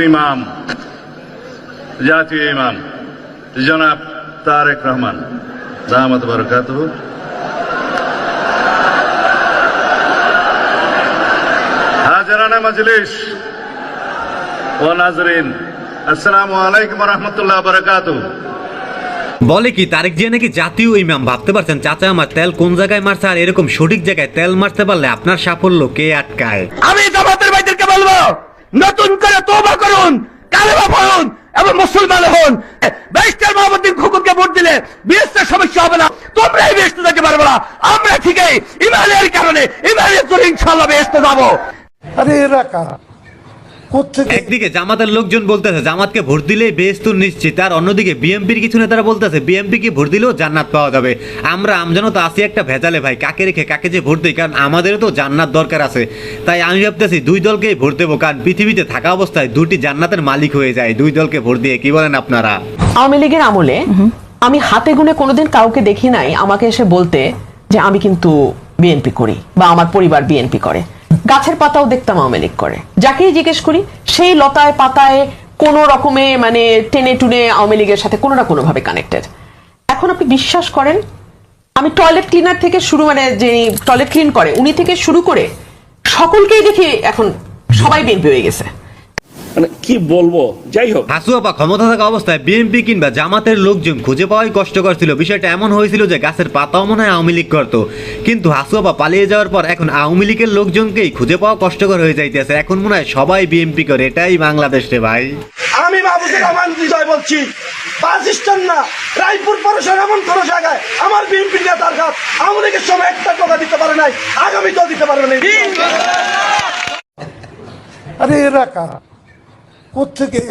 ইমাম জাতীয় ইমাম জনাব তারেক রহমান দামাত বরকাত হাজারানা মজলিস ও নাজরিন আসসালামু আলাইকুম রহমতুল্লাহ বরকাতুহ বলে কি তারেক জিয়া নাকি জাতীয় ইমাম? ভাবতে পারছেন চাচা আমার তেল কোন জায়গায় মারছে? আর এরকম সঠিক জায়গায় তেল মারতে পারলে আপনার সাফল্য কে আটকায়? আমি জামাতের ভাইদেরকে বলব নতুন করে তোবা করুন, কালেমা পড়ুন এবং মুসলমান হন। ব্যারিস্টার মহামতির খুকুরকে ভোট দিলে বিএসটার সমস্যা হবে না। তোমরাই বেসতে যেতে পারবে না। আমরা ঠিকই ইমানের কারণে, ইমানের জন্য ইনশাল্লাহ বেসতে যাব। আরে এরা কারা? একদিকে জামাতের লোকজন বলতেছে জামাতকে ভোট দিলেই বেশ তো নিশ্চিত। আর অন্যদিকে বিএমপির কিছু নেতারা বলতেছে বিএমপি কি ভোট দিলেও জান্নাত পাওয়া যাবে। আমরা আমজনও তো আছি একটা ভেজালে ভাই কাকে রেখে কাকে যে ভোট দিই? কারণ আমাদেরও তো জান্নাত দরকার আছে। তাই আমি ভাবতেছি দুই দলকেই ভোট দেবো কারণ পৃথিবীতে থাকা অবস্থায় দুটি জান্নাতের মালিক হয়ে যায়। দুই দলকে ভোট দিয়ে কি বলেন আপনারা? আওয়ামী লীগের আমলে আমি হাতে গুনে কোনোদিন কাউকে দেখি নাই আমাকে এসে বলতে যে আমি কিন্তু বিএনপি করি বা আমার পরিবার বিএনপি করে। গাছের পাতাও দেখতাম আওয়ামী লীগ করে। যাকেই জিজ্ঞেস করি, সেই লতায় পাতায় কোন রকমে মানে টেনে টুনে আওয়ামী লীগের সাথে কোনো না কোনো ভাবে কানেক্টেড এখন আপনি বিশ্বাস করেন, আমি টয়লেট ক্লিনার থেকে শুরু মানে যে টয়লেট ক্লিন করে, উনি থেকে শুরু করে সকলকেই দেখি এখন সবাই বিএনপি হয়ে গেছে। মানে কি বলব? যাই হোক। হাসুয়াপা ক্ষমতা থাকা অবস্থায় বিএনপি কিংবা জামাতের লোকজন খুঁজে পাওয়াই কষ্টকর ছিল। বিষয়টা এমন হয়েছিল যে গাছের পাতাও মনে হয় আওয়ামী লীগ করতো। কিন্তু হাসুয়াপা পালিয়ে যাওয়ার পর এখন আওয়ামী লীগের লোকজনকেই খুঁজে পাওয়া কষ্টকর হয়ে যাইতেছে। এখন মনে হয় সবাই বিএনপি করে। এটাই বাংলাদেশ রে ভাই। আমি মাহবুবুর রহমান বিজয় বলছি। বাস স্ট্যান্ড না রায়পুর পৌরসভা এমন কোন জায়গায় আমার বিএনপি নেতার কাজ আওয়ামী লীগের সময় একটা টাকা দিতে পারে নাই আগামীতেও দিতে পারবে না। আরে এরা কারা? কোথেকে